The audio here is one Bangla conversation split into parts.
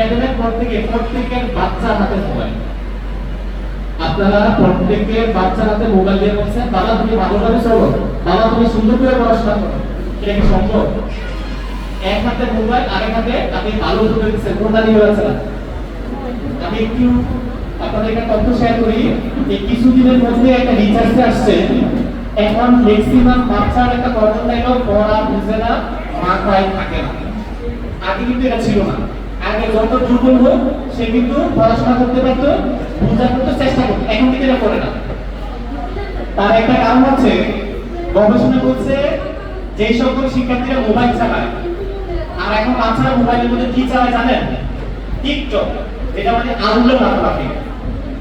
সেভেনের পর থেকে প্রত্যেকের বাচ্চার হাতে মোবাইল আপনারা প্রত্যেকের বাচ্চার হাতে মোবাইল দিয়ে বলছেন বাবা তুমি ভালোভাবে চলো। বাবা তুমি সুন্দর করে পড়াশোনা করো। এটা কি সম্ভব? এক হাতে মোবাইল আরেক হাতে আপনি ভালো করে দিচ্ছেন। কোনটা নিয়ে যাচ্ছে না আমি একটু আপনাদের একটা তথ্য শেয়ার করি এই কিছুদিনের মধ্যে একটা রিসার্চে আসছে। এখন ম্যাক্সিমাম বাচ্চার একটা কমন পড়া বুঝে না, মাথায় থাকে না। আগে কিন্তু এটা ছিল না। আগে যত দুর্বল হোক, সে কিন্তু পড়াশোনা করতে পারতো, বোঝার করতে চেষ্টা করতো। এখন কিন্তু এটা করে না। তার একটা কারণ হচ্ছে, গবেষণা বলছে যে সকল শিক্ষার্থীরা মোবাইল চালায়, আর এখন বাচ্চারা মোবাইলের মধ্যে কি চালায় জানেন? টিকটক এটা মানে আনন্দ লাফালাফি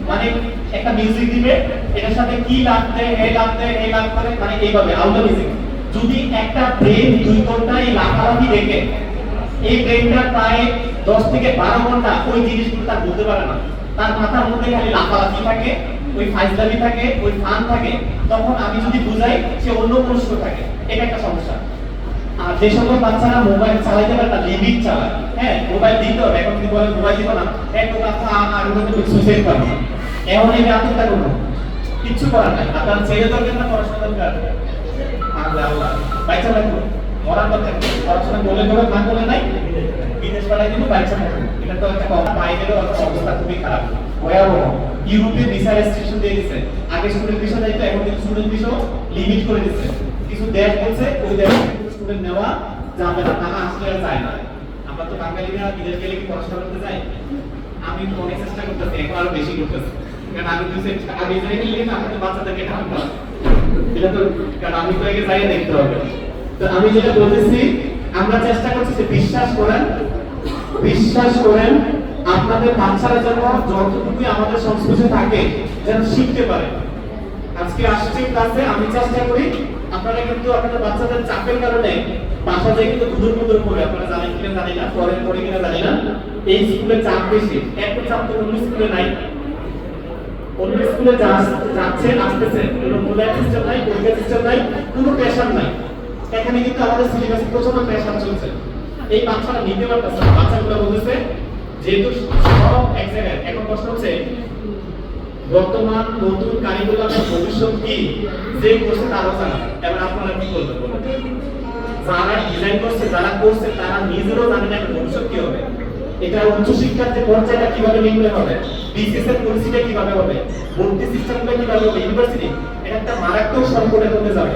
মানে একটা মিউজিক দিবে, এটার সাথে কি লাগবে এই লাগবে লাগ করে মানে এইভাবে আউটডোর মিউজিক যদি একটা ব্রেন দুই ঘণ্টা এই লাফালাফি দেখে, এই ব্রেনটা প্রায় দশ থেকে বারো ঘণ্টা ওই জিনিসগুলো তার বলতে পারে না। তার মাথার মধ্যে খালি লাফালাফি থাকে, ওই ফাইজলামি থাকে, ওই ফান থাকে। তখন আমি যদি বুঝাই, সে অন্য প্রশ্ন থাকে। এটা একটা সমস্যা। আর যে সকল বাচ্চারা মোবাইল চালাইতে পারে না লিমিট চালায়। হ্যাঁ মোবাইল দিতে হবে। এখন যদি বলে মোবাইল দিব না। একটু কথা আর করব এমন এই করব কিচ্ছু করার নাই। আপনার ছেলে দরকার না, পড়াশোনা দরকার। আল্লাহ। আল্লাহ বাচ্চা মরার। পড়াশোনা বলে না বলে কথা আসলে আর যায় না। আমরা তো বাঙালিরা আমি অনেক চেষ্টা করতেছি আরও বেশি করতেছি। কারণ আমি দুই আগে এটা তো কারণ আমি তো আগে যাই দেখতে হবে তো আমি যেটা বলতেছি, আমরা চেষ্টা করছি যে বিশ্বাস করেন বিশ্বাস করেন, আপনাদের বাচ্চারা যেন যতটুকু আমাদের সংস্পর্শে থাকে, যেন শিখতে পারে। আজকে আসছে ক্লাসে, আমি চেষ্টা করি, আপনারা কিন্তু আপনাদের বাচ্চাদের চাপের কারণে বাসা থেকে কিন্তু দুদুর মুদুর করে আপনারা জানেন কিনা জানি না পরে পরে কিনা জানি না। এই স্কুলে চাপ বেশি, এত চাপ তো অন্য স্কুলে নাই। অন্য স্কুলে যাচ্ছে, আসতেছে, কোনো মূল্যায়ন সিস্টেম নাই, পরীক্ষা সিস্টেম নাই, কোনো প্রেশার নাই। এখানে কিন্তু আমাদের সিলেবাসে প্রচণ্ড প্রেশার চলছে। এই বাচ্চারা নিতে পারতেছে না। বাচ্চাগুলো বলতেছে, যেহেতু সব এক এখন প্রশ্ন হচ্ছে, বর্তমান নতুন কারিকুলামের ভবিষ্যৎ কি? যে করছে তারও জানা এবার আপনারা কি করবেন যারা ডিজাইন করছে, যারা করছে, তারা নিজেরও জানে না ভবিষ্যৎ কি হবে। এটা উচ্চশিক্ষার যে পর্যায়টা কীভাবে নির্ণয় হবে বিসিএস এর পরিস্থিতি কীভাবে হবে, ভর্তি সিস্টেমটা কীভাবে হবে ইউনিভার্সিটি এটা একটা মারাত্মক সংকটের মধ্যে যাবে।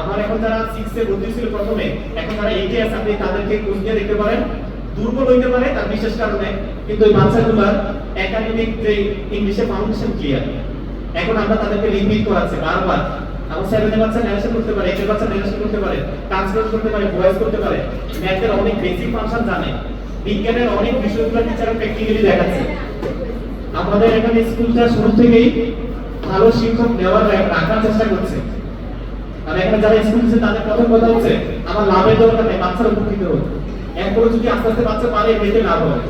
আমার এখন যারা সিক্সে ভর্তি ছিল প্রথমে, এখন যারা এইটে আছে, আপনি তাদেরকে খোঁজ নিয়ে দেখতে পারেন। দুর্বল হইতে পারে, তার বিশেষ কারণে। কিন্তু ওই বাচ্চাগুলোর একাডেমিক যে ইংলিশে ফাউন্ডেশন ক্লিয়ার এখন আমরা তাদেরকে লিমিট করাচ্ছি, বারবার। আমার সেভেনের বাচ্চা ন্যারেশন করতে পারে এইটের বাচ্চা ন্যারেশন করতে পারে ট্রান্সলেট করতে পারে ভয়েস করতে পারে। ম্যাথের অনেক বেসিক ফাংশন জানে। বিজ্ঞানের অনেক বিষয়গুলো টিচাররা প্র্যাকটিক্যালি দেখাচ্ছে। আমাদের এখানে স্কুলটা শুরু থেকেই ভালো শিক্ষক নেওয়ার রাখার চেষ্টা করছে। আর এখানে যারা স্কুল দিচ্ছে, তাদের প্রথম কথা হচ্ছে, আমার লাভের দরকার নেই, বাচ্চারা উপকৃত হোক। এরপরে যদি আস্তে আস্তে বাচ্চা পারে এতে লাভ হবে।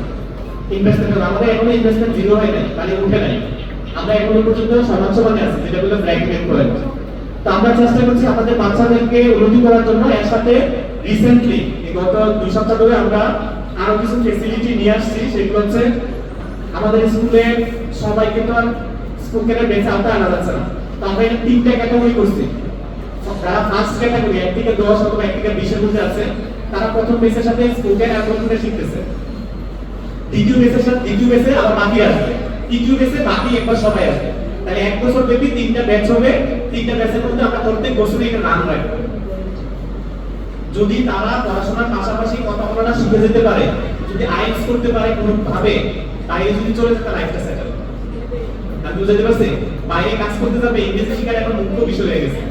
ইনভেস্টমেন্ট আমাদের এখনও ইনভেস্টমেন্ট জিরো হয় নাই মানে উঠে নাই। আমরা এখনও পর্যন্ত সমান সমানে আছি, যেটা বলে ব্র্যাকেট করে তো আমরা চেষ্টা করছি আমাদের বাচ্চাদেরকে উন্নতি করার জন্য, এর সাথে রিসেন্টলি গত দুই সপ্তাহ ধরে আমরা আরও কিছু ফেসিলিটি নিয়ে আসছি, সেগুলো হচ্ছে আমাদের স্কুলে সবাইকে তো আর স্পোকেনের বেঁচে আওতায় আনা যাচ্ছে না। তো আমরা এটা তিনটা ক্যাটাগরি করছি। যারা ফার্স্ট ক্যাটাগরি এক থেকে দশ অথবা এক থেকে বিশের মধ্যে আছে, তারা প্রথম বেসের সাথে স্পোকেন আর প্রথমে শিখতেছে। দ্বিতীয় বেসের সাথে দ্বিতীয় বেসে আবার বাকি আসবে। তৃতীয় বেসে বাকি একবার সবাই আসবে। তাহলে এক বছর ব্যাপী তিনটা ব্যাচ হবে। তিনটা ব্যাচের মধ্যে আমরা প্রত্যেক বছরই একটা নাম রাখব। যদি তারা পড়াশোনার পাশাপাশি কথা বলাটা শিখে যেতে পারে, যদি আইএলস করতে পারে কোনো ভাবে তাই যদি চলে যায় তার লাইফটা সেটেল আমি বুঝাতে পারছি বাইরে কাজ করতে যাবে, ইংরেজি শেখার এখন মুখ্য বিষয় হয়ে গেছে।